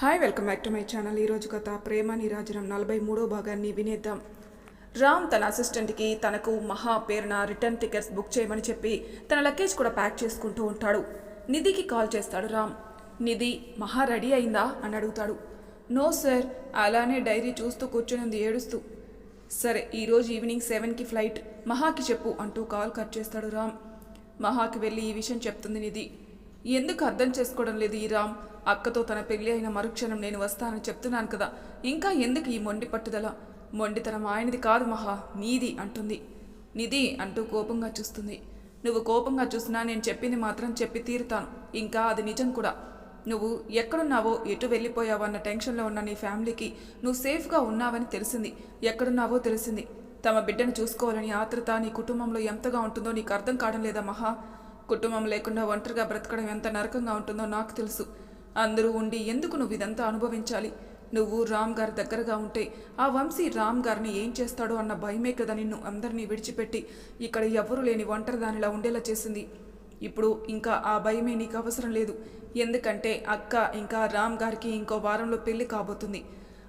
Hi welcome back to my channel ఈరోజు కథ ప్రేమ నీరాజనం నలభై మూడో భాగాన్ని వినేద్దాం. రామ్ తన అసిస్టెంట్కి తనకు మహా పేరున రిటర్న్ టికెట్స్ బుక్ చేయమని చెప్పి తన లగేజ్ కూడా ప్యాక్ చేసుకుంటూ ఉంటాడు. నిధికి కాల్ చేస్తాడు రామ్. నిధి మహా రెడీ అయిందా? అని అడుగుతాడు. నో సార్ అలానే డైరీ చూస్తూ కూర్చునింది ఏడుస్తూ. సరే ఈరోజు ఈవినింగ్ సెవెన్కి ఫ్లైట్ మహాకి చెప్పు అంటూ కాల్ కట్ చేస్తాడు రామ్. మహాకి వెళ్ళి ఈ విషయం చెప్తుంది నిధి. ఎందుకు అర్థం చేసుకోవడం లేదు ఈ రామ్? అక్కతో తన పెళ్ళి అయిన మరుక్షణం నేను వస్తానని చెప్తున్నాను కదా. ఇంకా ఎందుకు ఈ మొండి పట్టుదల? మొండితనం ఆయనది కాదు మహా నీది అంటుంది. నిధి అంటూ కోపంగా చూస్తుంది. నువ్వు కోపంగా చూసినా నేను చెప్పింది మాత్రం చెప్పి తీరుతాను. ఇంకా అది నిజం కూడా. నువ్వు ఎక్కడున్నావో ఎటు వెళ్ళిపోయావో అన్న టెన్షన్లో ఉన్న నీ ఫ్యామిలీకి నువ్వు సేఫ్గా ఉన్నావని తెలిసింది. ఎక్కడున్నావో తెలిసింది. తమ బిడ్డను చూసుకోవాలని ఆత్రత నీ కుటుంబంలో ఎంతగా ఉంటుందో నీకు అర్థం కావడం లేదా మహా? కుటుంబం లేకుండా ఒంటరిగా బ్రతకడం ఎంత నరకంగా ఉంటుందో నాకు తెలుసు. అందరూ ఉండి ఎందుకు నువ్వు ఇదంతా అనుభవించాలి? నువ్వు రామ్ గారి దగ్గరగా ఉంటే ఆ వంశీ రామ్ గారిని ఏం చేస్తాడో అన్న భయమే కదా నిన్ను అందరినీ విడిచిపెట్టి ఇక్కడ ఎవ్వరూ లేని ఒంటరి దానిలా ఉండేలా చేసింది. ఇప్పుడు ఇంకా ఆ భయమే నీకు అవసరం లేదు. ఎందుకంటే అక్క ఇంకా రామ్ గారికి ఇంకో వారంలో పెళ్ళి కాబోతుంది.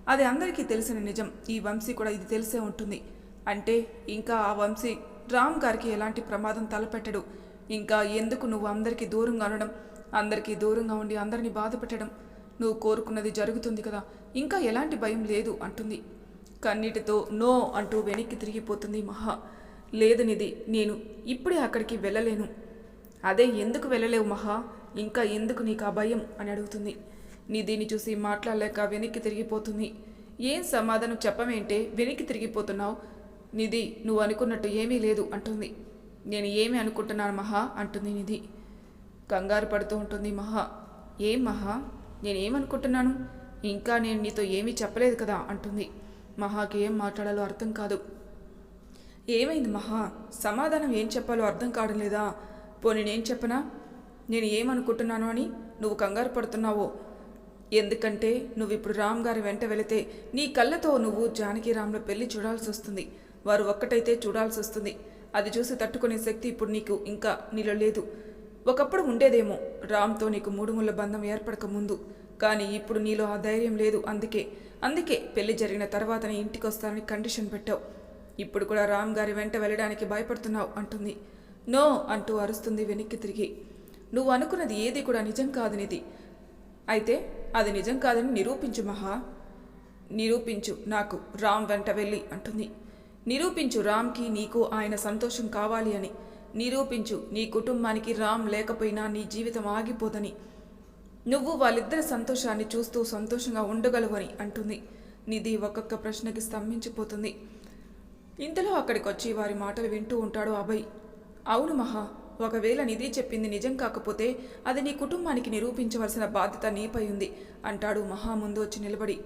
అది అందరికీ తెలిసిన నిజం. ఈ వంశీ కూడా ఇది తెలిసే ఉంటుంది. అంటే ఇంకా ఆ వంశీ రామ్ గారికి ఎలాంటి ప్రమాదం తలపెట్టడు. ఇంకా ఎందుకు నువ్వు అందరికీ దూరంగా ఉండడం అందరికీ దూరంగా ఉండి అందరినీ బాధ పెట్టడం? నువ్వు కోరుకున్నది జరుగుతుంది కదా ఇంకా ఎలాంటి భయం లేదు అంటుంది. కన్నీటితో నో అంటూ వెనక్కి తిరిగిపోతుంది మహా. లేదు నిధి నేను ఇప్పుడే అక్కడికి వెళ్ళలేను. అదే ఎందుకు వెళ్ళలేవు మహా? ఇంకా ఎందుకు నీకు ఆ భయం? అని అడుగుతుంది. నిధిని చూసి మాట్లాడలేక వెనక్కి తిరిగిపోతుంది. ఏం సమాధానం చెప్పమేంటే వెనక్కి తిరిగిపోతున్నావు? నిధి నువ్వు అనుకున్నట్టు ఏమీ లేదు అంటుంది. నేను ఏమి అనుకుంటున్నాను మహా? అంటుంది నిధి. కంగారు పడుతూ ఉంటుంది మహా. ఏం మహా? నేనేమనుకుంటున్నాను ఇంకా నేను నీతో ఏమీ చెప్పలేదు కదా? అంటుంది. మహాకి ఏం మాట్లాడాలో అర్థం కాదు. ఏమైంది మహా? సమాధానం ఏం చెప్పాలో అర్థం కావడం లేదా? పోనీ నేను చెప్పనా? నేను ఏమనుకుంటున్నాను అని నువ్వు కంగారు పడుతున్నావో? ఎందుకంటే నువ్వు ఇప్పుడు రామ్ గారి వెంట వెళితే నీ కళ్ళతో నువ్వు జానకి రామ్ల పెళ్ళి చూడాల్సి వస్తుంది వారు ఒక్కటైతే చూడాల్సి వస్తుంది అది చూసి తట్టుకునే శక్తి ఇప్పుడు నీకు ఇంకా నీలో లేదు. ఒకప్పుడు ఉండేదేమో రామ్తో నీకు మూడుముళ్ళ బంధం ఏర్పడక ముందు కానీ ఇప్పుడు నీలో ఆ ధైర్యం లేదు అందుకే. అందుకే పెళ్ళి జరిగిన తర్వాతనే ఇంటికి వస్తానని కండిషన్ పెట్టావు. ఇప్పుడు కూడా రామ్ గారి వెంట వెళ్ళడానికి భయపడుతున్నావు అంటుంది. నో అంటూ అరుస్తుంది వెనక్కి తిరిగి. నువ్వు అనుకున్నది ఏది కూడా నిజం కాదనిది అయితే అది నిజం కాదని నిరూపించు మహా. నిరూపించు నాకు రామ్ వెంట వెళ్ళి అంటుంది. నిరూపించు రామ్కి నీకు ఆయన సంతోషం కావాలి అని. నిరూపించు నీ కుటుంబానికి రామ్ లేకపోయినా నీ జీవితం ఆగిపోదని. నువ్వు వాళ్ళిద్దరి సంతోషాన్ని చూస్తూ సంతోషంగా ఉండగలవని అంటుంది. నిధి ఒక్కొక్క ప్రశ్నకి స్తంభించిపోతుంది. ఇంతలో అక్కడికి వచ్చి వారి మాటలు వింటూ ఉంటాడు అభయ్. అవును మహా ఒకవేళ నిధి చెప్పింది నిజం కాకపోతే అది నీ కుటుంబానికి నిరూపించవలసిన బాధ్యత నీపై ఉంది అంటాడు మహా ముందు వచ్చి నిలబడి.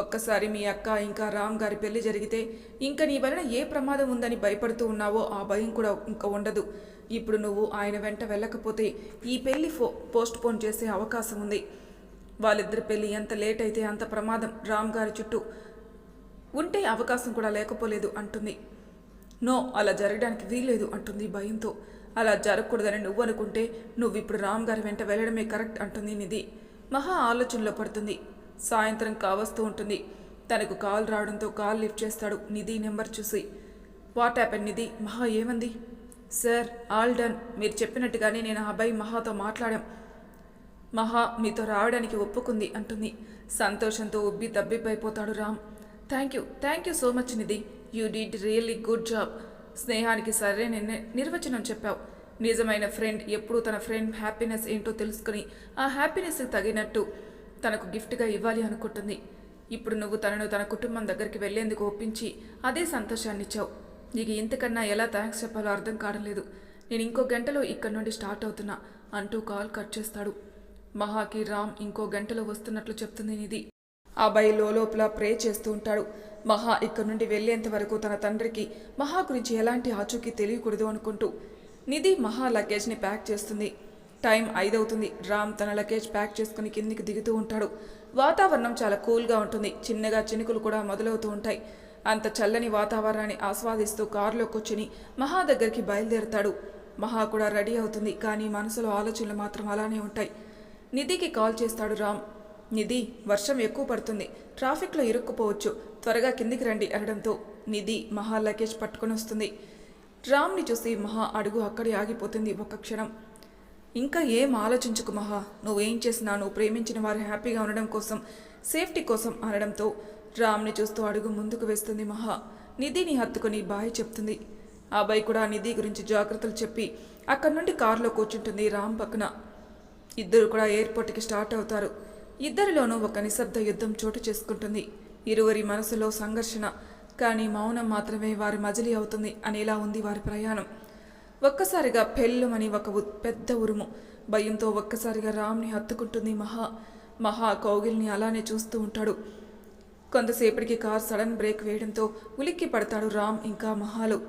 ఒక్కసారి మీ అక్క ఇంకా రామ్ గారి పెళ్ళి జరిగితే ఇంకా నీ వలన ఏ ప్రమాదం ఉందని భయపడుతూ ఉన్నావో ఆ భయం కూడా ఇంకా ఉండదు. ఇప్పుడు నువ్వు ఆయన వెంట వెళ్ళకపోతే ఈ పెళ్ళి ఫో పోస్ట్ పోన్ చేసే అవకాశం ఉంది. వాళ్ళిద్దరి పెళ్ళి ఎంత లేట్ అయితే అంత ప్రమాదం రామ్ గారి చుట్టూ ఉంటే అవకాశం కూడా లేకపోలేదు అంటుంది. నో అలా జరగడానికి వీల్లేదు అంటుంది భయంతో. అలా జరగకూడదని నువ్వు అనుకుంటే నువ్వు ఇప్పుడు రామ్ గారి వెంట వెళ్ళడమే కరెక్ట్ అంటుంది నిధి. మహా ఆలోచనలో పడుతుంది. సాయంత్రం కావస్తూ ఉంటుంది. తనకు కాల్ రావడంతో కాల్ లిఫ్ట్ చేస్తాడు నిధి నెంబర్ చూసి. What happen Nidhi? మహా ఏమంది? Sir all done. మీరు చెప్పినట్టుగానే నేను అబ్బాయి మహాతో మాట్లాడాం. మహా మీతో రావడానికి ఒప్పుకుంది అంటుంది. సంతోషంతో ఉబ్బి తబ్బిబ్బైపోతాడు Ram. Thank you thank you so much Nidhi. You did really good job. స్నేహానికి సరైన నిర్- నిర్వచనం చెప్పావు. నిజమైన ఫ్రెండ్ ఎప్పుడూ తన ఫ్రెండ్ హ్యాపీనెస్ ఏంటో తెలుసుకుని ఆ హ్యాపీనెస్కి తగినట్టు తనకు గిఫ్ట్గా ఇవ్వాలి అనుకుంటుంది. ఇప్పుడు నువ్వు తనను తన కుటుంబం దగ్గరికి వెళ్ళేందుకు ఒప్పించి అదే సంతోషాన్నిచ్చావు. నీకు ఇంతకన్నా ఎలా థ్యాంక్స్ చెప్పాలో అర్థం కావడం లేదు. నేను ఇంకో గంటలో ఇక్కడి నుండి స్టార్ట్ అవుతున్నా అంటూ కాల్ కట్ చేస్తాడు. మహాకి రామ్ ఇంకో గంటలో వస్తున్నట్లు చెప్తుంది నిధి. అబ్బాయి లోపల ప్రే చేస్తూ ఉంటాడు. మహా ఇక్కడి నుండి వెళ్ళేంత వరకు తన తండ్రికి మహా గురించి ఎలాంటి ఆచూకీ తెలియకూడదు అనుకుంటూ. నిధి మహా లగేజ్ని ప్యాక్ చేస్తుంది. టైం ఐదవుతుంది. రామ్ తన లగేజ్ ప్యాక్ చేసుకుని కిందికి దిగుతూ ఉంటాడు. వాతావరణం చాలా కూల్గా ఉంటుంది. చిన్నగా చినుకులు కూడా మొదలవుతూ ఉంటాయి. అంత చల్లని వాతావరణాన్ని ఆస్వాదిస్తూ కారులో కూర్చుని మహా దగ్గరికి బయలుదేరుతాడు. మహా కూడా రెడీ అవుతుంది కానీ మనసులో ఆలోచనలు మాత్రం అలానే ఉంటాయి. నిధికి కాల్ చేస్తాడు రామ్. నిధి వర్షం ఎక్కువ పడుతుంది. ట్రాఫిక్లో ఇరుక్కుపోవచ్చు. త్వరగా కిందికి రండి అనడంతో నిధి మహా లగేజ్ పట్టుకొని వస్తుంది. రామ్ని చూసి మహా అడుగు అక్కడే ఆగిపోతుంది. ఒక్క క్షణం ఇంకా ఏం ఆలోచించుకు మహా? నువ్వేం చేసినా నువ్వు ప్రేమించిన వారు హ్యాపీగా ఉండడం కోసం సేఫ్టీ కోసం అనడంతో రామ్ని చూస్తూ అడుగు ముందుకు వేస్తుంది మహా. నిధిని హత్తుకొని బాయ్ చెప్తుంది. ఆ అబ్బాయి కూడా నిధి గురించి జాగ్రత్తలు చెప్పి అక్కడి నుండి కారులో కూర్చుంటుంది రామ్ పక్కన. ఇద్దరు కూడా ఎయిర్పోర్ట్కి స్టార్ట్ అవుతారు. ఇద్దరిలోనూ ఒక నిశ్శబ్ద యుద్ధం చోటు చేసుకుంటుంది. ఇరువురి మనసులో సంఘర్షణ కానీ మౌనం మాత్రమే వారి మజిలీ అవుతుంది అనేలా ఉంది వారి ప్రయాణం. ఒక్కసారిగా పెళ్ళమని ఒక ఉ- పెద్ద ఉరుము. భయంతో ఒక్కసారిగా రామ్ని హత్తుకుంటుంది మహా. మహా కౌగిల్ని అలానే చూస్తూ ఉంటాడు. కొంతసేపటికి కార్ సడన్ బ్రేక్ వేయడంతో ఉలిక్కి పడతాడు రామ్ ఇంకా మహాలు.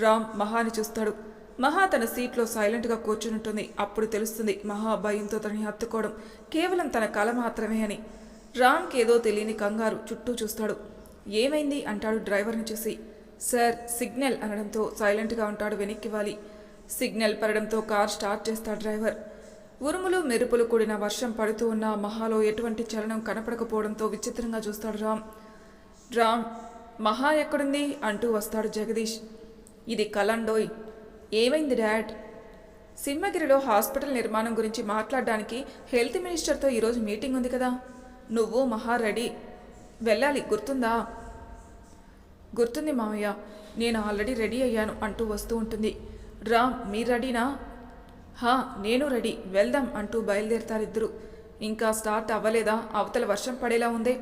రామ్ మహాని చూస్తాడు. మహా తన సీట్లో సైలెంట్గా కూర్చుంటుంది అప్పుడు తెలుస్తుంది మహా భయంతో తనని హత్తుకోవడం కేవలం తన కల మాత్రమే అని. రామ్కి ఏదో తెలియని కంగారు చుట్టూ చూస్తాడు. ఏమైంది? అంటాడు డ్రైవర్ని చూసి. సార్ సిగ్నల్ అనడంతో సైలెంట్గా ఉంటాడు వెనక్కివ్వాలి. సిగ్నల్ పడడంతో కార్ స్టార్ట్ చేస్తాడు డ్రైవర్. ఉరుములు మెరుపులు కూడిన వర్షం పడుతూ ఉన్న మహాలో ఎటువంటి చలనం కనపడకపోవడంతో విచిత్రంగా చూస్తాడు రామ్. రామ్ మహా ఎక్కడుంది? అంటూ వస్తాడు జగదీష్. ఇది కలండోయ్. ఏమైంది డాడ్? సింహగిరిలో హాస్పిటల్ నిర్మాణం గురించి మాట్లాడడానికి హెల్త్ మినిస్టర్తో ఈరోజు మీటింగ్ ఉంది కదా. నువ్వు మహా రెడీ. వెళ్ళాలి గుర్తుందా? గుర్తుంది మామయ్య నేను ఆల్రెడీ రెడీ అయ్యాను అంటూ వస్తూ ఉంటుంది. రామ్ మీరు రెడీనా? హా నేను రెడీ వెళ్దాం అంటూ బయలుదేరతారిద్దరు. ఇంకా స్టార్ట్ అవ్వలేదా? అవతల వర్షం పడేలా ఉందే.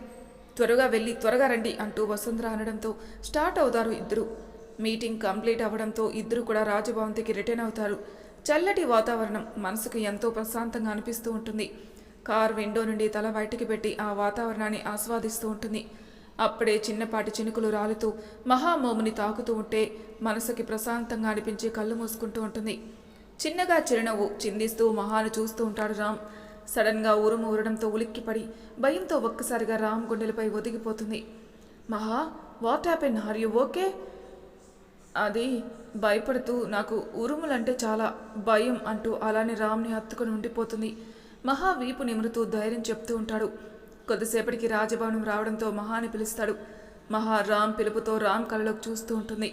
త్వరగా వెళ్ళి త్వరగా రండి అంటూ వసుంధర అనడంతో స్టార్ట్ అవుతారు ఇద్దరు. మీటింగ్ కంప్లీట్ అవ్వడంతో ఇద్దరు కూడా రాజభవంతికి రిటర్న్ అవుతారు. చల్లటి వాతావరణం మనసుకు ఎంతో ప్రశాంతంగా అనిపిస్తూ ఉంటుంది. కార్ విండో నుండి తల బయటికి పెట్టి ఆ వాతావరణాన్ని ఆస్వాదిస్తూ ఉంటుంది. అప్పుడే చిన్నపాటి చినుకులు రాలుతూ మహామోముని తాకుతూ ఉంటే మనసుకి ప్రశాంతంగా అనిపించి కళ్ళు మూసుకుంటూ ఉంటుంది. చిన్నగా చిరునవ్వు చిందిస్తూ మహాను చూస్తూ ఉంటాడు రామ్. సడన్గా ఉరుము ఊరడంతో ఉలిక్కిపడి భయంతో ఒక్కసారిగా రామ్ గుండెలపై ఒదిగిపోతుంది. Maha what happen are you okay అది భయపడుతూ నాకు ఉరుములంటే చాలా భయం అంటూ అలానే రామ్ని హత్తుకొని ఉండిపోతుంది. మహా వీపు నిమురుతూ ధైర్యం చెప్తూ ఉంటాడు. కొద్దిసేపటికి రాజభవనం రావడంతో మహాని పిలుస్తాడు. మహా రామ్ పిలుపుతో రామ్ కళ్ళలోకి చూస్తూ ఉంటుంది.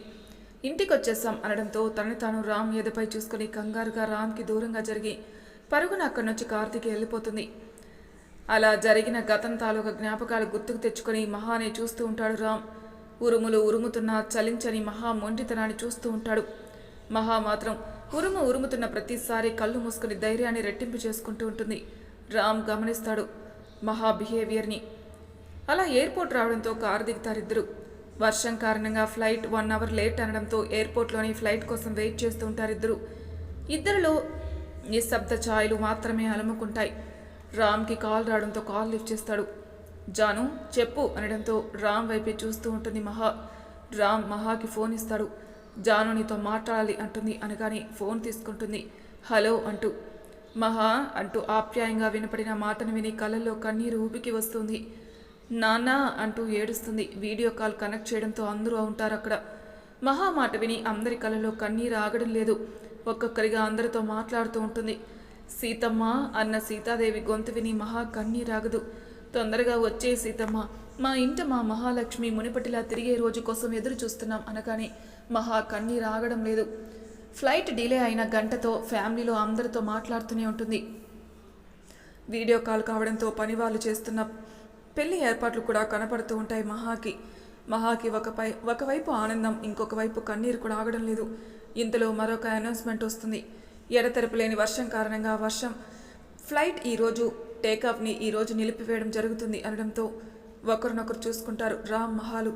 ఇంటికి వచ్చేసాం అనడంతో తనని తాను రామ్ ఎదపై చూసుకుని కంగారుగా రామ్కి దూరంగా జరిగి పరుగున అక్కడి నుంచి కార్తీకి వెళ్ళిపోతుంది. అలా జరిగిన గతం తాలూకా జ్ఞాపకాలు గుర్తుకు తెచ్చుకొని మహానే చూస్తూ ఉంటాడు రామ్. ఉరుములు ఉరుముతున్న చలించని మహా మొండితనాన్ని చూస్తూ ఉంటాడు. మహా మాత్రం ఉరుము ఉరుముతున్న ప్రతిసారి కళ్ళు మూసుకుని ధైర్యాన్ని రెట్టింపు చేసుకుంటూ ఉంటుంది. రామ్ గమనిస్తాడు. మహా బిహేవియర్ని అలా ఎయిర్పోర్ట్ రావడంతో కారు దిగుతారిద్దరు. వర్షం కారణంగా ఫ్లైట్ వన్ అవర్ లేట్ అనడంతో ఎయిర్పోర్ట్లోని ఫ్లైట్ కోసం వెయిట్ చేస్తూ ఉంటారు ఇద్దరు ఇద్దరిలో నిశ్శబ్ద ఛాయలు మాత్రమే అలముకుంటాయి. రామ్కి కాల్ రావడంతో కాల్ లిఫ్ట్ చేస్తాడు. జాను చెప్పు అనడంతో రామ్ వైపే చూస్తూ ఉంటుంది మహా. రామ్ మహాకి ఫోన్ ఇస్తాడు. జాను నీతో మాట్లాడాలి అంటుంది అనగానే ఫోన్ తీసుకుంటుంది. హలో అంటూ. మహా అంటూ ఆప్యాయంగా వినపడిన మాటను విని కళ్ళల్లో కన్నీరు ఊపికి వస్తుంది. నానా అంటూ ఏడుస్తుంది. వీడియో కాల్ కనెక్ట్ చేయడంతో అందరూ ఉంటారు అక్కడ. మహా మాట విని అందరి కళ్ళలో కన్నీరు ఆగడం లేదు. ఒక్కొక్కరిగా అందరితో మాట్లాడుతూ ఉంటుంది. సీతమ్మ అన్న సీతాదేవి గొంతు విని మహా కన్నీరాగదు తొందరగా వచ్చే సీతమ్మ మా ఇంట మా మహాలక్ష్మి మునిపటిలా తిరిగే రోజు కోసం ఎదురు చూస్తున్నాం అనగానే మహా కన్నీరాగడం లేదు. ఫ్లైట్ డిలే అయిన గంటతో ఫ్యామిలీలో అందరితో మాట్లాడుతూనే ఉంటుంది. వీడియో కాల్ కావడంతో పని వాళ్ళు చేస్తున్న పెళ్ళి ఏర్పాట్లు కూడా కనపడుతూ ఉంటాయి మహాకి. మహాకి ఒకపై ఒకవైపు ఆనందం ఇంకొక వైపు కన్నీరు కూడా ఆగడం లేదు. ఇంతలో మరొక అనౌన్స్మెంట్ వస్తుంది. ఎడతెరపు లేని వర్షం కారణంగా వర్షం ఫ్లైట్ ఈరోజు టేకాఫ్ని ఈరోజు నిలిపివేయడం జరుగుతుంది అనడంతో ఒకరినొకరు చూసుకుంటారు. రామ్ మహాలు.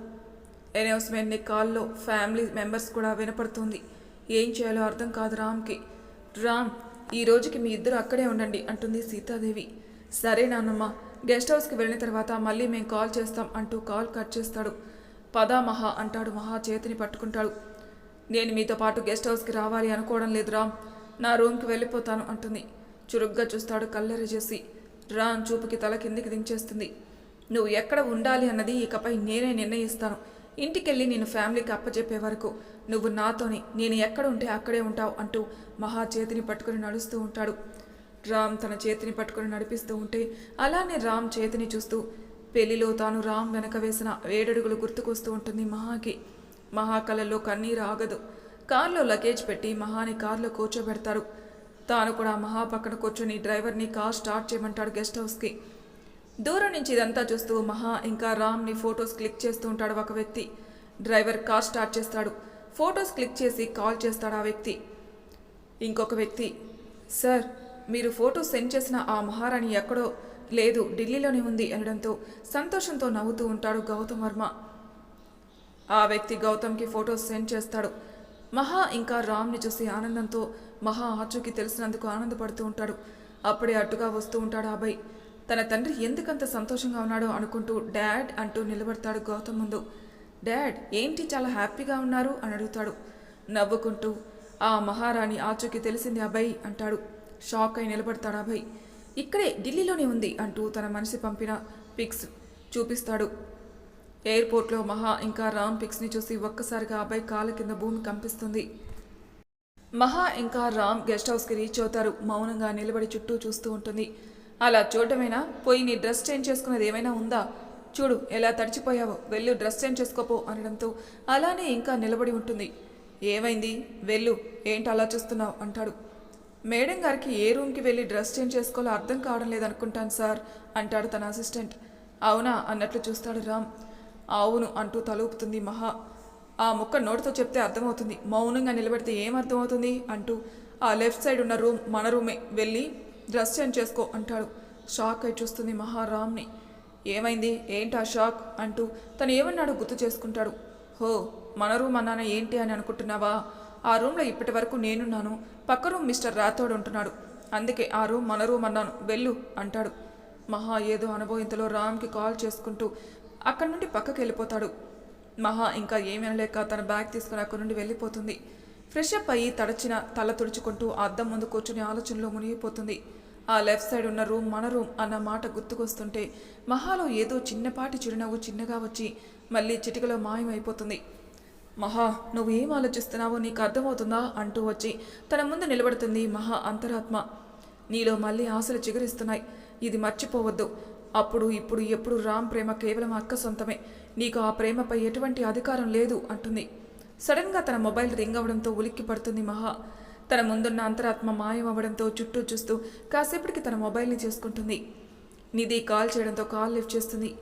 అనౌన్స్మెంట్ని కాల్లో ఫ్యామిలీ మెంబర్స్ కూడా వినపడుతుంది. ఏం చేయాలో అర్థం కాదు రామ్కి. రామ్ ఈ రోజుకి మీ ఇద్దరు అక్కడే ఉండండి అంటుంది సీతాదేవి. సరే నాన్నమ్మ గెస్ట్ హౌస్కి వెళ్ళిన తర్వాత మళ్ళీ మేము కాల్ చేస్తాం అంటూ కాల్ కట్ చేస్తాడు. పదా మహా అంటాడు మహా చేతిని పట్టుకుంటాడు. నేను మీతో పాటు గెస్ట్ హౌస్కి రావాలి అనుకోవడం లేదు రామ్ నా రూమ్కి వెళ్ళిపోతాను అంటుంది. చురుగ్గా చూస్తాడు కల్లెర చేసి రామ్ చూపుకి తల కిందికి దించేస్తుంది. నువ్వు ఎక్కడ ఉండాలి అన్నది ఇకపై నేనే నిర్ణయిస్తాను. ఇంటికెళ్ళి నేను ఫ్యామిలీకి అప్పచెప్పే వరకు నువ్వు నాతోని నేను ఎక్కడ ఉంటే అక్కడే ఉంటావు అంటూ మహా చేతిని పట్టుకుని నడుస్తూ ఉంటాడు. రామ్ తన చేతిని పట్టుకుని నడిపిస్తూ ఉంటే అలానే రామ్ చేతిని చూస్తూ పెళ్ళిలో తాను రామ్ వెనక వేసిన ఏడడుగులు గుర్తుకొస్తూ ఉంటుంది మహాకి. మహా కళ్ళల్లో కన్నీరు ఆగదు. కారులో లగేజ్ పెట్టి మహాని కారులో కూర్చోబెడతారు. తాను కూడా మహా పక్కన కూర్చొని డ్రైవర్ని కార్ స్టార్ట్ చేయమంటాడు గెస్ట్ హౌస్కి. దూరం నుంచి ఇదంతా చూస్తూ మహా ఇంకా రామ్ని ఫొటోస్ క్లిక్ చేస్తూ ఉంటాడు ఒక వ్యక్తి. డ్రైవర్ కార్ స్టార్ట్ చేస్తాడు. ఫొటోస్ క్లిక్ చేసి కాల్ చేస్తాడు ఆ వ్యక్తి. ఇంకొక వ్యక్తి సార్ మీరు ఫోటో సెండ్ చేసిన ఆ మహారాణి ఎక్కడో లేదు ఢిల్లీలోనే ఉంది అనడంతో సంతోషంతో నవ్వుతూ ఉంటాడు గౌతమ్ వర్మ. ఆ వ్యక్తి గౌతమ్కి ఫొటోస్ సెండ్ చేస్తాడు. మహా ఇంకా రామ్ని చూసి ఆనందంతో మహా ఆచూకి తెలిసినందుకు ఆనందపడుతూ ఉంటాడు. అప్పుడే అడ్డుగా వస్తూ ఉంటాడు అబ్బాయి. తన తండ్రి ఎందుకంత సంతోషంగా ఉన్నాడో అనుకుంటూ డాడ్ అంటూ నిలబడతాడు గౌతమ్ ముందు. డాడ్ ఏంటి చాలా హ్యాపీగా ఉన్నారు? అని అడుగుతాడు. నవ్వుకుంటూ ఆ మహారాణి ఆచూకి తెలిసింది అభయ్ అంటాడు. షాక్ అయి నిలబడతాడు అభయ్. ఇక్కడే ఢిల్లీలోనే ఉంది అంటూ తన మనిషి పంపిన పిక్స్ చూపిస్తాడు. ఎయిర్పోర్ట్లో మహా ఇంకా రామ్ పిక్స్ని చూసి ఒక్కసారిగా అబ్బాయి కాళ్ళ కింద భూమి కంపిస్తుంది. మహా ఇంకా రామ్ గెస్ట్ హౌస్కి రీచ్ అవుతారు. మౌనంగా నిలబడి చుట్టూ చూస్తూ ఉంటుంది. అలా చూడటమేనా? పోయి నీ డ్రెస్ చేంజ్ చేసుకున్నది ఏమైనా ఉందా? చూడు ఎలా తడిచిపోయావో వెళ్ళు డ్రెస్ చేంజ్ చేసుకోపో అనడంతో అలానే ఇంకా నిలబడి ఉంటుంది. ఏమైంది? వెళ్ళు ఏంటి అలా చూస్తున్నావు? అంటాడు. మేడం గారికి ఏ రూమ్కి వెళ్ళి డ్రెస్ చేంజ్ చేసుకోవాలో అర్థం కావడం లేదనుకుంటాను సార్ అంటాడు తన అసిస్టెంట్. అవునా? అన్నట్లు చూస్తాడు రామ్. అవును అంటూ తలూపుతుంది మహా. ఆ ముక్క నోటితో చెప్తే అర్థమవుతుంది. మౌనంగా నిలబెడితే ఏం అర్థమవుతుంది? అంటూ ఆ లెఫ్ట్ సైడ్ ఉన్న రూమ్ మన రూమే. వెళ్ళి డ్రెస్ చేంజ్ చేసుకో అంటాడు. షాక్ అయి చూస్తుంది మహా రామ్ని ఏమైంది? ఏంటి ఆ షాక్? అంటూ తను ఏమన్నాడో గుర్తు చేసుకుంటాడు. హో మన రూమ్ అన్నాన ఏంటి అని అనుకుంటున్నావా? ఆ రూమ్లో ఇప్పటి వరకు నేనున్నాను. పక్క రూమ్ మిస్టర్ రాథోడ్ ఉంటున్నాడు. అందుకే ఆ రూమ్ మన రూమ్ అన్నాను. వెళ్ళు అంటాడు. మహా ఏదో అనుభవింతలో రామ్కి కాల్ చేసుకుంటూ అక్కడి నుండి పక్కకి వెళ్ళిపోతాడు మహా ఇంకా ఏమీ అనలేక తన బ్యాగ్ తీసుకుని అక్కడి నుండి వెళ్ళిపోతుంది. ఫ్రెష్ అప్ అయ్యి తడచిన తల తుడుచుకుంటూ అద్దం ముందు కూర్చుని ఆలోచనలో మునిగిపోతుంది. ఆ లెఫ్ట్ సైడ్ ఉన్న రూమ్ మన రూమ్ అన్న మాట గుర్తుకొస్తుంటే మహాలో ఏదో చిన్నపాటి చిరునవ్వు చిన్నగా వచ్చి మళ్ళీ చిటికలో మాయమైపోతుంది. మహా నువ్వు ఏం ఆలోచిస్తున్నావో నీకు అర్థమవుతుందా? అంటూ వచ్చి తన ముందు నిలబడుతుంది మహా అంతరాత్మ. నీలో మళ్ళీ ఆశలు చిగురిస్తున్నాయి. ఇది మర్చిపోవద్దు. అప్పుడు ఇప్పుడు ఎప్పుడు రామ్ ప్రేమ కేవలం అక్క సొంతమే. నీకు ఆ ప్రేమపై ఎటువంటి అధికారం లేదు అంటుంది. సడన్గా తన మొబైల్ రింగ్ అవడంతో ఉలిక్కి పడుతుంది మహా. తన ముందున్న అంతరాత్మ మాయం అవ్వడంతో చుట్టూ చూస్తూ కాసేపటికి తన మొబైల్ని చేసుకుంటుంది. నిధి కాల్ చేయడంతో కాల్ లిఫ్ట్ చేస్తుంది.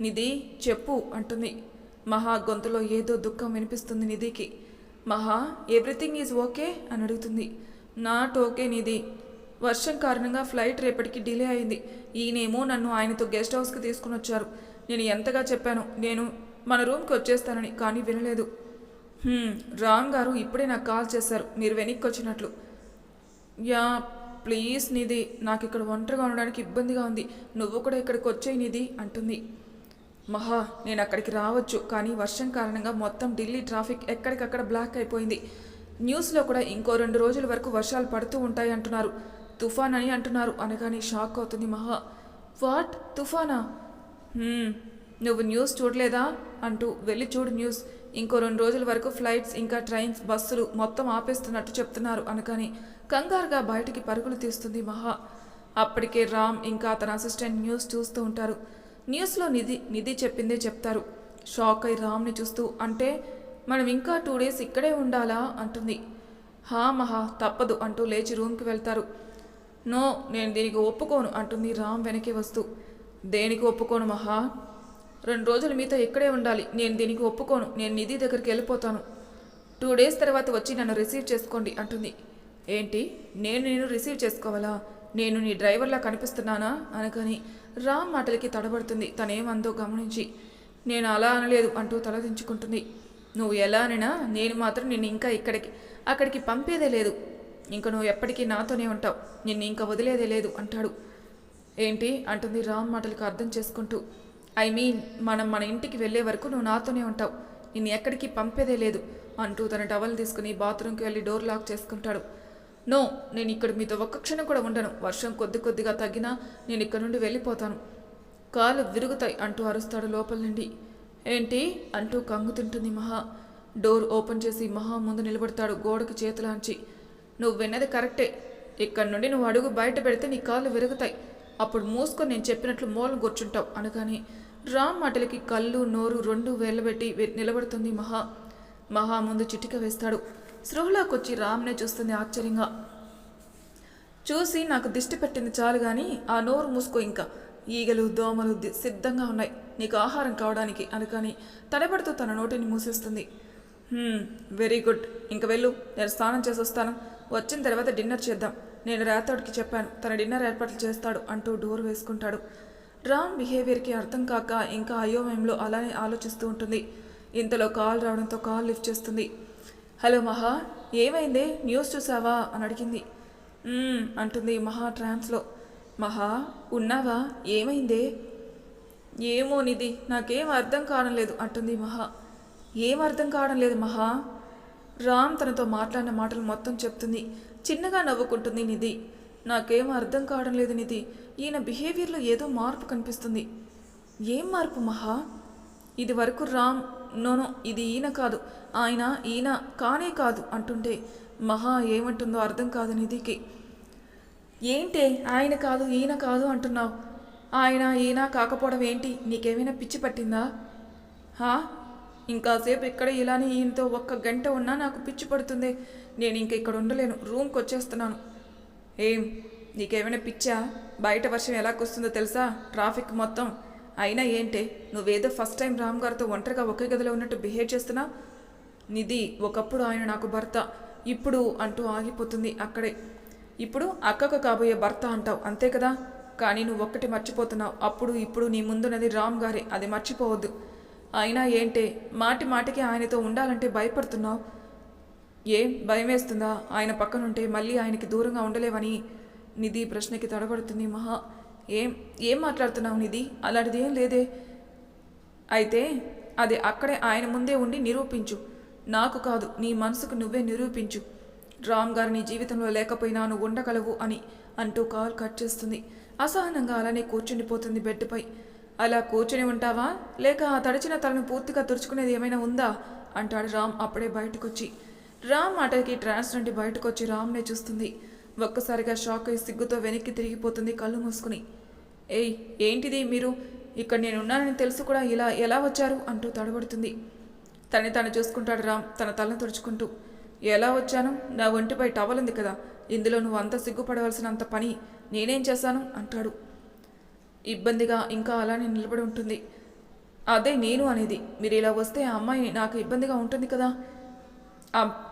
నిధి చెప్పు అంటుంది. మహా గొంతులో ఏదో దుఃఖం వినిపిస్తుంది నిధికి. మహా ఎవ్రీథింగ్ ఈజ్ ఓకే అని అడుగుతుంది. Not okay Nidhi. వర్షం కారణంగా ఫ్లైట్ రేపటికి డిలే అయింది. ఈయనేమో నన్ను ఆయనతో గెస్ట్ హౌస్కి తీసుకుని వచ్చారు నేను ఎంతగా చెప్పాను నేను మన రూమ్కి వచ్చేస్తానని కానీ వినలేదు. రామ్ గారు ఇప్పుడే నాకు కాల్ చేశారు. మీరు వెనక్కి వచ్చినట్లు యా ప్లీజ్ నిధి నాకు ఇక్కడ ఒంటరిగా ఉండడానికి ఇబ్బందిగా ఉంది. నువ్వు కూడా ఇక్కడికి వచ్చేయి నిధి అంటుంది. మహా నేను అక్కడికి రావచ్చు కానీ వర్షం కారణంగా మొత్తం ఢిల్లీ ట్రాఫిక్ ఎక్కడికక్కడ బ్లాక్ అయిపోయింది. న్యూస్లో కూడా ఇంకో రెండు రోజుల వరకు వర్షాలు పడుతూ ఉంటాయి అంటున్నారు. తుఫాన్ అని అంటున్నారు అనగానే షాక్ అవుతుంది మహా. వాట్? తుఫానా? నువ్వు న్యూస్ చూడలేదా? అంటూ వెళ్ళి చూడు న్యూస్. ఇంకో రెండు రోజుల వరకు ఫ్లైట్స్ ఇంకా ట్రైన్స్ బస్సులు మొత్తం ఆపేస్తున్నట్టు చెప్తున్నారు అనగాని కంగారుగా బయటికి పరుగులు తీస్తుంది మహా. అప్పటికే రామ్ ఇంకా అతని అసిస్టెంట్ న్యూస్ చూస్తూ ఉంటారు. న్యూస్లో నిధి నిధి చెప్పిందే చెప్తారు. షాక్ అయి రామ్ని చూస్తూ అంటే మనం ఇంకా టూ డేస్ ఇక్కడే ఉండాలా? అంటుంది. హా మహా తప్పదు అంటూ లేచి రూమ్కి వెళ్తారు. నో నేను దీనికి ఒప్పుకోను అంటుంది రామ్ వెనకే వస్తూ. దేనికి ఒప్పుకోను మహా? రెండు రోజులు మీతో ఇక్కడే ఉండాలి. నేను దీనికి ఒప్పుకోను. నేను నిధి దగ్గరికి వెళ్ళిపోతాను. టూ డేస్ తర్వాత వచ్చి నన్ను రిసీవ్ చేసుకోండి అంటుంది. ఏంటి? నేను నేను రిసీవ్ చేసుకోవాలా? నేను నీ డ్రైవర్లా కనిపిస్తున్నానా? అనగాని రామ్ మాటలకి తడబడుతుంది. తనేమందో గమనించి నేను అలా అనలేదు అంటూ తలదించుకుంటుంది నువ్వు ఎలా అనినా నేను మాత్రం నిన్ను ఇంకా ఇక్కడికి అక్కడికి పంపేదే లేదు. ఇంక నువ్వు ఎప్పటికీ నాతోనే ఉంటావు. నిన్ను ఇంకా వదిలేదే లేదు అంటాడు. ఏంటి? అంటుంది రామ్ మాటలకు అర్థం చేసుకుంటూ. ఐ మీన్ మనం మన ఇంటికి వెళ్ళే వరకు నువ్వు నాతోనే ఉంటావు. నిన్ను ఎక్కడికి పంపేదే లేదు. అంటూ తన టవల్ తీసుకుని బాత్రూమ్కి వెళ్ళి డోర్ లాక్ చేసుకుంటాడు. నో నేను ఇక్కడ మీతో ఒక్క క్షణం కూడా ఉండను. వర్షం కొద్ది కొద్దిగా తగ్గినా నేను ఇక్కడ నుండి వెళ్ళిపోతాను. కాలు విరుగుతాయి అంటూ అరుస్తాడు లోపల నుండి. ఏంటి? అంటూ కంగుతుంటుంది మహా. డోర్ ఓపెన్ చేసి మహా ముందు నిలబడతాడు గోడకు చేతులాంచి నువ్వు విన్నది కరెక్టే. ఇక్కడి నుండి నువ్వు అడుగు బయట పెడితే నీ కాళ్ళు విరుగుతాయి. అప్పుడు మూసుకొని నేను చెప్పినట్లు మూలం కూర్చుంటావు అనగానే రామ్ మాటలకి కళ్ళు నోరు రెండు వేలబెట్టి నిలబడుతుంది మహా. మహా ముందు చిటిక వేస్తాడు. స్పృహలోకొచ్చి రామ్నే చూస్తుంది ఆశ్చర్యంగా. చూసి నాకు దిష్టి పెట్టింది చాలు కానీ ఆ నోరు మూసుకో ఇంకా. ఈగలు దోమలు సిద్ధంగా ఉన్నాయి. నీకు ఆహారం కావడానికి అనుకని తడబడుతూ తన నోటిని మూసేస్తుంది. Very good. ఇంక వెళ్ళు. నేను స్నానం చేసి వస్తాను. వచ్చిన తర్వాత డిన్నర్ చేద్దాం. నేను రాతోడికి చెప్పాను. తన డిన్నర్ ఏర్పాట్లు చేస్తాడు అంటూ డోర్ వేసుకుంటాడు. రామ్ బిహేవియర్కి అర్థం కాక ఇంకా అయోమయంలో అలానే ఆలోచిస్తూ ఉంటుంది. ఇంతలో కాల్ రావడంతో కాల్ లిఫ్ట్ చేస్తుంది. హలో మహా ఏమైంది? న్యూస్ చూసావా? అని అడిగింది. అంటుంది మహా ట్రాన్స్లో మహా ఉన్నావా? ఏమైందే? ఏమో నిధి నాకేం అర్థం కావడం లేదు అంటుంది మహా. ఏం అర్థం కావడం లేదు మహా? రామ్ తనతో మాట్లాడిన మాటలు మొత్తం చెప్తుంది. చిన్నగా నవ్వుకుంటుంది నిధి. నాకేం అర్థం కావడం లేదు నిధి. ఈయన బిహేవియర్లో ఏదో మార్పు కనిపిస్తుంది. ఏం మార్పు మహా? ఇది వరకు రామ్ నోనో ఇది ఈయన కాదు. ఆయన ఈయన కానే కాదు అంటుంటే మహా ఏమంటుందో అర్థం కాదు నిధికి. ఏంటే ఆయన కాదు ఈయన కాదు అంటున్నావు? ఆయన ఈయన కాకపోవడం ఏంటి? నీకేమైనా పిచ్చి పట్టిందా? హా? ఇంకాసేపు ఇక్కడ ఇలానే ఈయనతో ఒక్క గంట ఉన్నా నాకు పిచ్చి పడుతుంది. నేను ఇంక ఇక్కడ ఉండలేను. రూమ్కి వచ్చేస్తున్నాను ఏం? నీకేమైనా పిచ్చా? బయట వర్షం ఎలాగొస్తుందో తెలుసా? ట్రాఫిక్ మొత్తం. అయినా ఏంటే? నువ్వేదో ఫస్ట్ టైం రామ్ గారితో ఒంటరిగా ఒకే గదిలో ఉన్నట్టు బిహేవ్ చేస్తున్నా? నిధి ఒకప్పుడు ఆయన నాకు భర్త. ఇప్పుడు అంటూ ఆగిపోతుంది అక్కడే. ఇప్పుడు అక్కకు కాబోయే భర్త అంటావు అంతే కదా? కానీ నువ్వు ఒక్కటి మర్చిపోతున్నావు. అప్పుడు ఇప్పుడు నీ ముందున్నది రామ్ గారే. అది మర్చిపోవద్దు. అయినా ఏంటే? మాటి మాటికి ఆయనతో ఉండాలంటే భయపడుతున్నావు. ఏం భయం వేస్తుందా ఆయన పక్కనుంటే మళ్ళీ ఆయనకి దూరంగా ఉండలేవని నిధి ప్రశ్నకి తడబడుతుంది మహా. ఏం ఏం మాట్లాడుతున్నావు నిధి? అలాంటిది ఏం లేదే. అయితే అది అక్కడే ఆయన ముందే ఉండి నిరూపించు. నాకు కాదు నీ మనసుకు నువ్వే నిరూపించు. రామ్ గారు నీ జీవితంలో లేకపోయినా నువ్వు ఉండగలవు అని అంటూ కాల్ కట్ చేస్తుంది. అసహనంగా అలానే కూర్చుండిపోతుంది బెడ్పై అలా కూర్చుని ఉంటావా? లేక ఆ తడిచిన తలను పూర్తిగా తుడుచుకునేది ఏమైనా ఉందా? అంటాడు రామ్ అప్పుడే బయటకొచ్చి. రామ్ మాటకి ట్రాన్స్ నుండి బయటకొచ్చి రామ్నే చూస్తుంది. ఒక్కసారిగా షాక్ అయి సిగ్గుతో వెనక్కి తిరిగిపోతుంది కళ్ళు మూసుకుని. ఏయ్ ఏంటిది మీరు? ఇక్కడ నేను ఉన్నానని తెలుసు కూడా ఇలా ఎలా వచ్చారు అంటూ తడబడుతుంది. తనని తను చూసుకుంటాడు రామ్ తన తలను తుడుచుకుంటూ. ఎలా వచ్చాను? నా ఒంటిపై టవల్ ఉంది కదా. ఇందులో నువ్వు అంత సిగ్గుపడవలసినంత పని నేనేం చేశాను? అంటాడు. ఇబ్బందిగా ఇంకా అలానే నిలబడి ఉంటుంది. అదే నేను అనేది. మీరు ఇలా వస్తే ఆ అమ్మాయి నాకు ఇబ్బందిగా ఉంటుంది కదా. ఆ-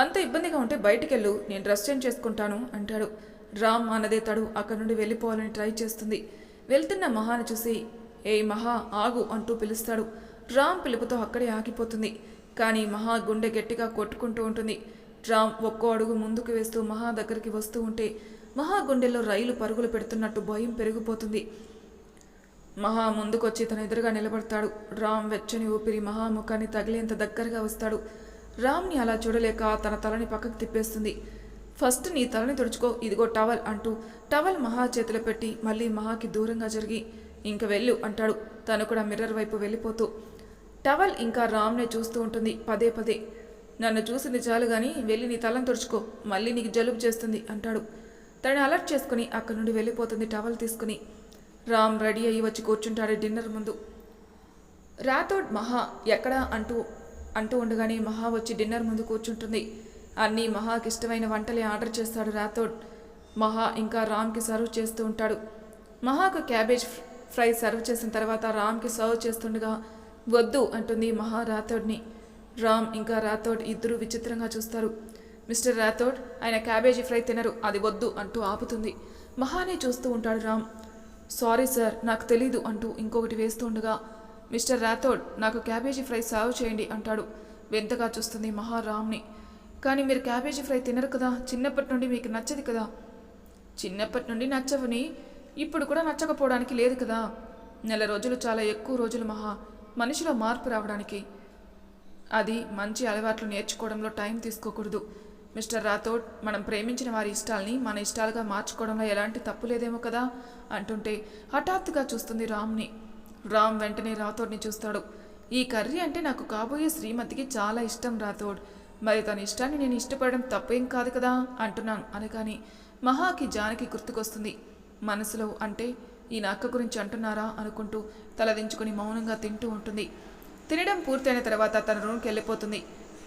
అంత ఇబ్బందిగా ఉంటే బయటికెళ్ళు నేను డ్రెస్ చేంజ్ చేసుకుంటాను అంటాడు. రామ్ అన్నదే తడు అక్కడి నుండి వెళ్ళిపోవాలని ట్రై చేస్తుంది. వెళ్తున్న మహాని చూసి ఏ మహా ఆగు అంటూ పిలుస్తాడు. రామ్ పిలుపుతో అక్కడే ఆగిపోతుంది. కానీ మహా గుండె గట్టిగా కొట్టుకుంటూ ఉంటుంది. రామ్ ఒక్కో అడుగు ముందుకు వేస్తూ మహా దగ్గరికి వస్తూ ఉంటే మహా గుండెల్లో రైలు పరుగులు పెడుతున్నట్టు భయం పెరిగిపోతుంది. మహా ముందుకొచ్చి తన ఎదురుగా నిలబడతాడు. రామ్ వెచ్చని ఊపిరి మహా ముఖాన్ని తగిలేంత దగ్గరగా వస్తాడు. రామ్ని అలా చూడలేక తన తలని పక్కకు తిప్పేస్తుంది. ఫస్ట్ నీ తలని తుడుచుకో ఇదిగో టవల్ అంటూ టవల్ మహా చేతిలో పెట్టి మళ్ళీ మహాకి దూరంగా జరిగి ఇంక వెళ్ళు అంటాడు. తను కూడా మిర్రర్ వైపు వెళ్ళిపోతూ. టవల్ ఇంకా రామ్నే చూస్తూ ఉంటుంది పదే పదే. నన్ను చూసింది చాలు గాని వెళ్ళి నీ తలను తుడుచుకో మళ్ళీ నీకు జలుబు చేస్తుంది అంటాడు. తనని అలర్ట్ చేసుకుని అక్కడి నుండి వెళ్ళిపోతుంది టవల్ తీసుకుని. రామ్ రెడీ అయ్యి వచ్చి కూర్చుంటాడు డిన్నర్ ముందు. రాథోడ్ మహా ఎక్కడా? అంటూ అంటూ ఉండగానే మహా వచ్చి డిన్నర్ ముందు కూర్చుంటుంది. అన్నీ మహాకి ఇష్టమైన వంటలే ఆర్డర్ చేస్తాడు రాథోడ్. మహా ఇంకా రామ్కి సర్వ్ చేస్తూ ఉంటాడు. మహాకు క్యాబేజ్ ఫ్రై సర్వ్ చేసిన తర్వాత రామ్కి సర్వ్ చేస్తుండగా వద్దు అంటుంది మహా రాథోడ్ని. రామ్ ఇంకా రాథోడ్ ఇద్దరు విచిత్రంగా చూస్తారు. మిస్టర్ రాథోడ్ ఆయన క్యాబేజీ ఫ్రై తినరు అది వద్దు అంటూ ఆపుతుంది. మహానే చూస్తూ ఉంటాడు రామ్. సారీ సార్ నాకు తెలీదు అంటూ ఇంకొకటి వేస్తూ ఉండగా మిస్టర్ రాథోడ్ నాకు క్యాబేజీ ఫ్రై సర్వ్ చేయండి అంటాడు. వింతగా చూస్తుంది మహారామ్ని. కానీ మీరు క్యాబేజీ ఫ్రై తినరు కదా? చిన్నప్పటి నుండి మీకు నచ్చదు కదా? చిన్నప్పటి నుండి నచ్చవని? ఇప్పుడు కూడా నచ్చకపోవడానికి లేదు కదా? నెల రోజులు చాలా ఎక్కువ రోజులు మహా. మనిషిలో మార్పు రావడానికి. అది మంచి అలవాట్లు నేర్చుకోవడంలో టైం తీసుకోకూడదు. మిస్టర్ రాథోడ్ మనం ప్రేమించిన వారి ఇష్టాల్ని మన ఇష్టాలుగా మార్చుకోవడంలో ఎలాంటి తప్పు లేదేమో కదా? అంటుంటే హఠాత్తుగా చూస్తుంది రామ్ని. రామ్ వెంటనే రాథోడ్ని చూస్తాడు. ఈ కర్రీ అంటే నాకు కాబోయే శ్రీమతికి చాలా ఇష్టం రాథోడ్. మరి తన ఇష్టాన్ని నేను ఇష్టపడడం తప్పేం కాదు కదా అంటున్నాను అనగాని మహాకి జానకి గుర్తుకొస్తుంది. మనసులో అంటే ఈ నక్క గురించి అంటున్నారా అనుకుంటూ తలదించుకుని మౌనంగా తింటూ ఉంటుంది. తినడం పూర్తయిన తర్వాత తన రూమ్కి వెళ్ళిపోతుంది.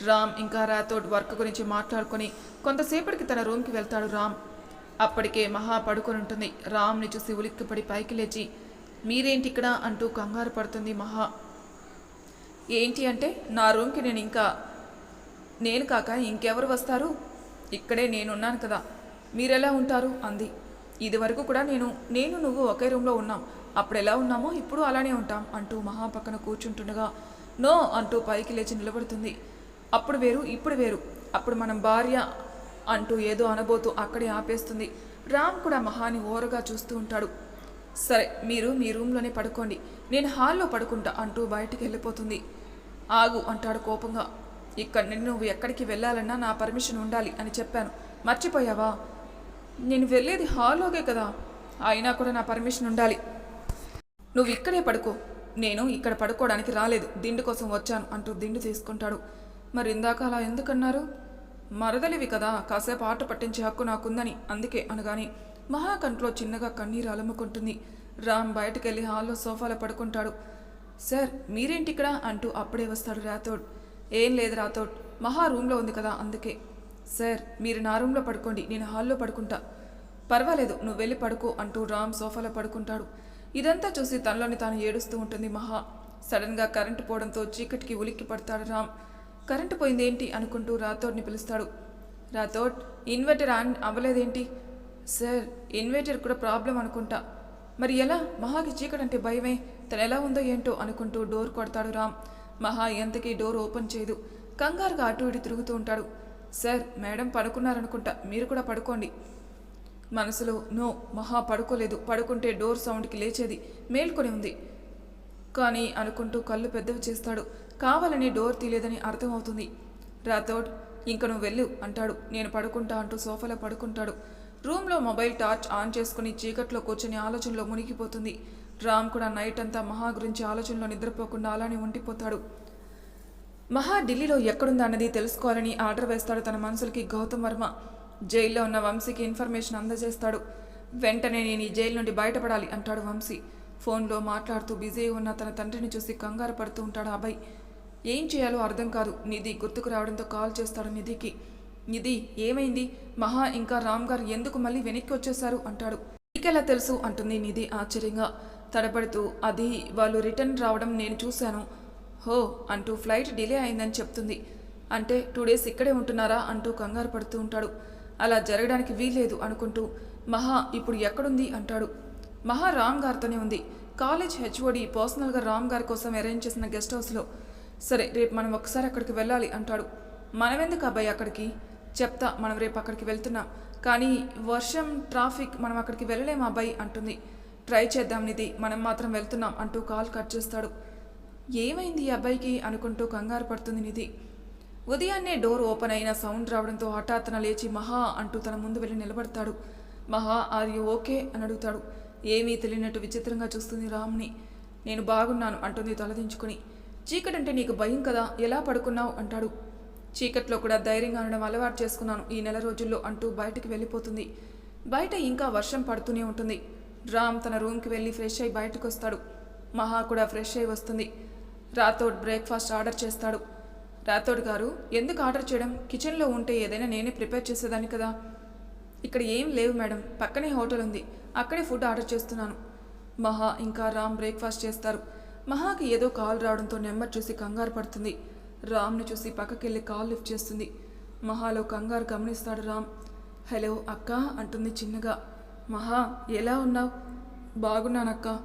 రామ్ ఇంకా రాథోడ్ వర్క్ గురించి మాట్లాడుకొని కొంతసేపటికి తన రూమ్కి వెళ్తాడు రామ్. అప్పటికే మహా పడుకొని ఉంటుంది. రామ్ని చూసి ఉలిక్కిపడి పైకి లేచి మీరేంటి ఇక్కడ అంటూ కంగారు పడుతుంది మహా. ఏంటి అంటే నా రూమ్కి నేను ఇంకా నేను కాక ఇంకెవరు వస్తారు? ఇక్కడే నేనున్నాను కదా. మీరెలా ఉంటారు? అంది. ఇది వరకు కూడా నేను నేను నువ్వు ఒకే రూమ్లో ఉన్నాం. అప్పుడు ఎలా ఉన్నామో ఇప్పుడు అలానే ఉంటాం అంటూ మహా పక్కన కూర్చుంటుండగా నో అంటూ పైకి లేచి నిలబడుతుంది. అప్పుడు వేరు ఇప్పుడు వేరు. అప్పుడు మనం భార్య అంటూ ఏదో అనబోతూ అక్కడే ఆపేస్తుంది. రామ్ కూడా మహాని ఓరగా చూస్తూ ఉంటాడు. సరే మీరు మీ రూమ్లోనే పడుకోండి. నేను హాల్లో పడుకుంటా అంటూ బయటికి వెళ్ళిపోతుంది. ఆగు అంటాడు కోపంగా. ఇక్కడ నిన్ను నువ్వు ఎక్కడికి వెళ్ళాలన్నా నా పర్మిషన్ ఉండాలి అని చెప్పాను. మర్చిపోయావా? నేను వెళ్ళేది హాల్లోకే కదా. అయినా కూడా నా పర్మిషన్ ఉండాలి. నువ్వు ఇక్కడే పడుకో. నేను ఇక్కడ పడుకోవడానికి రాలేదు. దిండు కోసం వచ్చాను అంటూ దిండు తీసుకుంటాడు. మరి ఇందాక అలా ఎందుకన్నారు? మరదలివి కదా. కాసేపు ఆట పట్టించే హక్కు నాకుందని అందుకే అనగానే మహాకంట్లో చిన్నగా కన్నీరు అలముకుంటుంది. రామ్ బయటకెళ్ళి హాల్లో సోఫాలో పడుకుంటాడు. సార్ మీరేంటి ఇక్కడ అంటూ అప్పుడే వస్తాడు రాథోడ్. ఏం లేదు రాథోడ్ మహా రూమ్లో ఉంది కదా అందుకే. సార్ మీరు నా రూమ్లో పడుకోండి నేను హాల్లో పడుకుంటా. పర్వాలేదు నువ్వు వెళ్ళి పడుకో అంటూ రామ్ సోఫాలో పడుకుంటాడు. ఇదంతా చూసి తనలోని తాను ఏడుస్తూ ఉంటుంది మహా. సడన్గా కరెంటు పోవడంతో చీకటికి ఉలిక్కి పడతాడు రామ్. కరెంటు పోయిందేంటి? అనుకుంటూ రాథోడ్ని పిలుస్తాడు. రాథోడ్ ఇన్వర్టర్ ఆన్ అవ్వలేదేంటి? సార్ ఇన్వర్టర్ కూడా ప్రాబ్లం అనుకుంటా. మరి ఎలా? మహాకి చీకటంటే భయమే. తను ఎలా ఉందో ఏంటో అనుకుంటూ డోర్ కొడతాడు రామ్. మహా ఎంతకీ డోర్ ఓపెన్ చేయదు. కంగారుగా అటు ఇటు తిరుగుతూ ఉంటాడు. సార్ మేడం పడుకున్నారనుకుంటా. మీరు కూడా పడుకోండి. మనసులో నో మహా పడుకోలేదు. పడుకుంటే డోర్ సౌండ్కి లేచేది. మేల్కొని ఉంది. కానీ అనుకుంటూ కళ్ళు పెద్దవి చేస్తాడు. కావాలని డోర్ తీయలేదని అర్థమవుతుంది. రాథోడ్ ఇంక నువ్వు వెళ్ళు అంటాడు. నేను పడుకుంటా అంటూ సోఫాలో పడుకుంటాడు. రూమ్లో మొబైల్ టార్చ్ ఆన్ చేసుకుని చీకట్లో కూర్చొని ఆలోచనలో మునిగిపోతుంది. రామ్ కూడా నైట్ అంతా మహా గురించి ఆలోచనలో నిద్రపోకుండా అలానే ఉండిపోతాడు. మహా ఢిల్లీలో ఎక్కడుందా అన్నది తెలుసుకోవాలని ఆర్డర్ వేస్తాడు తన మనసులకి గౌతమ్ వర్మ. జైల్లో ఉన్న వంశీకి ఇన్ఫర్మేషన్ అందజేస్తాడు. వెంటనే నేను ఈ జైలు నుండి బయటపడాలి అంటాడు వంశీ. ఫోన్లో మాట్లాడుతూ బిజీ ఉన్న తన తండ్రిని చూసి కంగారు పడుతూ ఉంటాడు అబ్బాయి. ఏం చేయాలో అర్థం కాదు. నిధి గుర్తుకు రావడంతో కాల్ చేస్తాడు నిధికి. నిధి ఏమైంది? మహా ఇంకా రామ్ గారు ఎందుకు మళ్ళీ వెనక్కి వచ్చేశారు? అంటాడు. నీకెలా తెలుసు? అంటుంది నిధి ఆశ్చర్యంగా. తడబడుతూ అది వాళ్ళు రిటర్న్ రావడం నేను చూశాను. హో అంటూ ఫ్లైట్ డిలే అయిందని చెప్తుంది. అంటే టూ డేస్ ఇక్కడే ఉంటున్నారా? అంటూ కంగారు పడుతూ ఉంటాడు. అలా జరగడానికి వీల్లేదు అనుకుంటూ మహా ఇప్పుడు ఎక్కడుంది? అంటాడు. మహా రామ్ గారితోనే ఉంది. కాలేజ్ హెచ్ఓడి పర్సనల్గా రామ్ గారి కోసం అరేంజ్ చేసిన గెస్ట్ హౌస్లో. సరే రేపు మనం ఒకసారి అక్కడికి వెళ్ళాలి అంటాడు. మనమెందుకు అబ్బాయి అక్కడికి? చెప్తా మనం రేపు అక్కడికి వెళ్తున్నాం. కానీ వర్షం ట్రాఫిక్ మనం అక్కడికి వెళ్ళలేం అబ్బాయి అంటుంది. ట్రై చేద్దాం నిధి మనం మాత్రం వెళ్తున్నాం అంటూ కాల్ కట్ చేస్తాడు. ఏమైంది ఈ అబ్బాయికి అనుకుంటూ కంగారు పడుతుంది నిధి. ఉదయాన్నే డోర్ ఓపెన్ అయిన సౌండ్ రావడంతో హఠాత్తున లేచి మహా అంటూ తన ముందు వెళ్ళి నిలబడతాడు. మహా ఆర్ యు ఓకే? అని అడుగుతాడు. ఏమీ తెలియనట్టు విచిత్రంగా చూస్తుంది రామ్ని. నేను బాగున్నాను అంటుంది తలదించుకుని. చీకటంటే నీకు భయం కదా? ఎలా పడుకున్నావు? అంటాడు. చీకట్లో కూడా ధైర్యంగా ఉండడం అలవాటు చేసుకున్నాను. ఈ నెల రోజుల్లో అంటూ బయటికి వెళ్ళిపోతుంది. బయట ఇంకా వర్షం పడుతూనే ఉంటుంది. రామ్ తన రూమ్కి వెళ్ళి ఫ్రెష్ అయి బయటకు వస్తాడు మహా కూడా ఫ్రెష్ అయి వస్తుంది. రాతోడ్ బ్రేక్ఫాస్ట్ ఆర్డర్ చేస్తాడు. రాథోడ్ గారు ఎందుకు ఆర్డర్ చేయడం? కిచెన్లో ఉంటే ఏదైనా నేనే ప్రిపేర్ చేసేదాన్ని కదా. ఇక్కడ ఏం లేవు మేడం. పక్కనే హోటల్ ఉంది. అక్కడే ఫుడ్ ఆర్డర్ చేస్తున్నాను. మహా ఇంకా రామ్ బ్రేక్ఫాస్ట్ చేస్తారు. మహాకి ఏదో కాల్ రావడంతో నెంబర్ చూసి కంగారు పడుతుంది. రామ్ని చూసి పక్కకెళ్ళి కాల్ లిఫ్ట్ చేస్తుంది. మహాలో కంగారు గమనిస్తాడు రామ్. హలో అక్క అంటుంది చిన్నగా. మహా ఎలా ఉన్నావు? బాగున్నానక్క.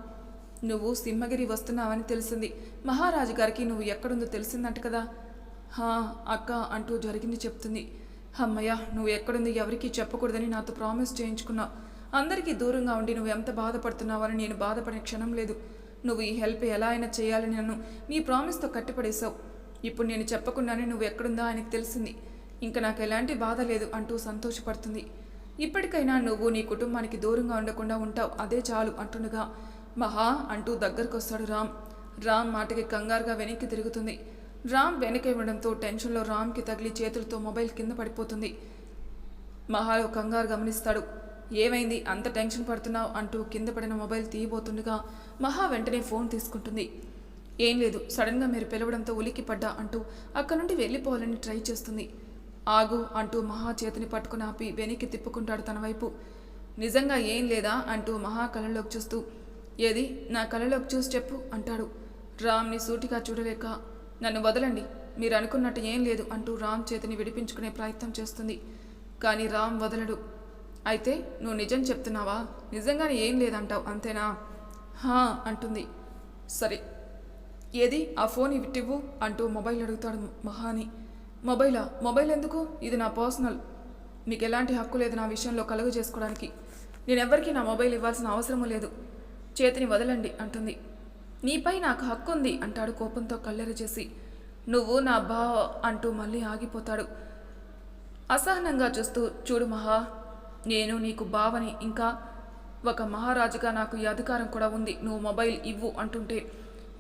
నువ్వు సింహగిరి వస్తున్నావని తెలిసింది. మహారాజు గారికి నువ్వు ఎక్కడుందో తెలిసిందంట కదా. హా అక్క అంటూ జరిగింది చెప్తుంది. అమ్మయ్య నువ్వు ఎక్కడుంది ఎవరికీ చెప్పకూడదని నాతో ప్రామిస్ చేయించుకున్నావు. అందరికీ దూరంగా ఉండి నువ్వు ఎంత బాధపడుతున్నావని నేను బాధపడే క్షణం లేదు. నువ్వు ఈ హెల్ప్ ఎలా అయినా చేయాలని నన్ను. నీ ప్రామిస్తో కట్టిపడేశావు ఇప్పుడు నేను చెప్పకుండానే నువ్వు ఎక్కడుందో ఆయనకు తెలిసింది. ఇంకా నాకు ఎలాంటి బాధ లేదు అంటూ సంతోషపడుతుంది. ఇప్పటికైనా నువ్వు నీ కుటుంబానికి దూరంగా ఉండకుండా ఉంటావు. అదే చాలు అంటుండగా మహా అంటూ దగ్గరకు వస్తాడు రామ్. రామ్ మాటకి కంగారుగా వెనక్కి తిరుగుతుంది. రామ్ వెనక ఇవ్వడంతో టెన్షన్లో రామ్కి తగిలి చేతులతో మొబైల్ కింద పడిపోతుంది. మహాలో కంగారు గమనిస్తాడు. ఏమైంది? అంత టెన్షన్ పడుతున్నావు అంటూ కింద పడిన మొబైల్ తీయబోతుండగా మహా వెంటనే ఫోన్ తీసుకుంటుంది. ఏం లేదు సడన్గా మీరు పిలవడంతో ఉలికి పడ్డా అంటూ అక్కడి నుండి వెళ్ళిపోవాలని ట్రై చేస్తుంది. ఆగు అంటూ మహా చేతిని పట్టుకుని ఆపి వెనక్కి తిప్పుకుంటాడు తన వైపు. నిజంగా ఏం లేదా అంటూ మహా కళ్ళలోకి చూస్తూ. ఏది? నా కళ్ళలోకి చూసి చెప్పు అంటాడు. రామ్ని సూటిగా చూడలేక నన్ను వదలండి మీరు అనుకున్నట్టు ఏం లేదు అంటూ రామ్ చేతిని విడిపించుకునే ప్రయత్నం చేస్తుంది. కానీ రామ్ వదలడు. అయితే నువ్వు నిజం చెప్తున్నావా? నిజంగానే ఏం లేదంటావు అంతేనా? హా అంటుంది. సరే. ఏది? ఆ ఫోన్ ఇవ్వు అంటూ మొబైల్ అడుగుతాడు మహాని. మొబైలా? మొబైల్ ఎందుకు? ఇది నా పర్సనల్. మీకు ఎలాంటి హక్కు లేదు నా విషయంలో కలుగు చేసుకోవడానికి. నేనెవ్వరికీ నా మొబైల్ ఇవ్వాల్సిన అవసరమూ లేదు. చేతిని వదలండి అంటుంది. నీపై నాకు హక్కు ఉంది అంటాడు కోపంతో కల్లెర చేసి నువ్వు నా బా అంటూ మళ్ళీ ఆగిపోతాడు. అసహనంగా చూస్తూ చూడు మహా నేను నీకు బావని. ఇంకా ఒక మహారాజుగా నాకు ఈ అధికారం కూడా ఉంది. నువ్వు మొబైల్ ఇవ్వు అంటుంటే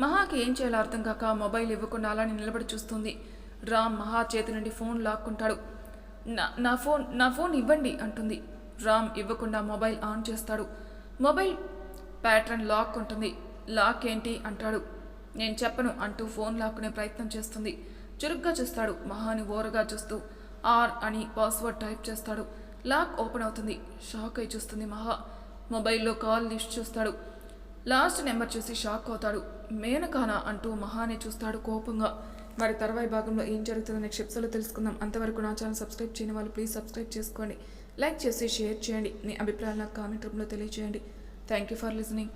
మహాకి ఏం చేయాలో అర్థం కాక మొబైల్ ఇవ్వకుండా అలానే నిలబడి చూస్తుంది. రామ్ మహా చేతి నుండి ఫోన్ లాక్కుంటాడు. నా నా ఫోన్ నా ఫోన్ ఇవ్వండి అంటుంది. రామ్ ఇవ్వకుండా మొబైల్ ఆన్ చేస్తాడు. మొబైల్ ప్యాటర్న్ లాక్ ఉంటుంది. లాక్ ఏంటి అంటాడు. నేను చెప్పను అంటూ ఫోన్ లాక్కునే ప్రయత్నం చేస్తుంది. చురుగ్గా చూస్తాడు. మహాని ఓరగా చూస్తూ ఆర్ అని పాస్వర్డ్ టైప్ చేస్తాడు. లాక్ ఓపెన్ అవుతుంది. షాక్ అయి చూస్తుంది మహా. మొబైల్లో కాల్ లిస్ట్ చూస్తాడు. లాస్ట్ నెంబర్ చూసి షాక్ అవుతాడు. మేనకానా అంటూ మహానే చూస్తాడు కోపంగా. మరి తర్వాయి భాగంలో ఏం జరుగుతుందో నెక్స్ట్ ఎపిసోడ్లో తెలుసుకుందాం. అంతవరకు నా ఛానల్ సబ్స్క్రైబ్ చేయని వాళ్ళు ప్లీజ్ సబ్స్క్రైబ్ చేసుకోండి. లైక్ చేసి షేర్ చేయండి. మీ అభిప్రాయాలు నాకు కామెంట్ రూపంలో తెలియజేయండి థ్యాంక్ యూ ఫర్ లిసనింగ్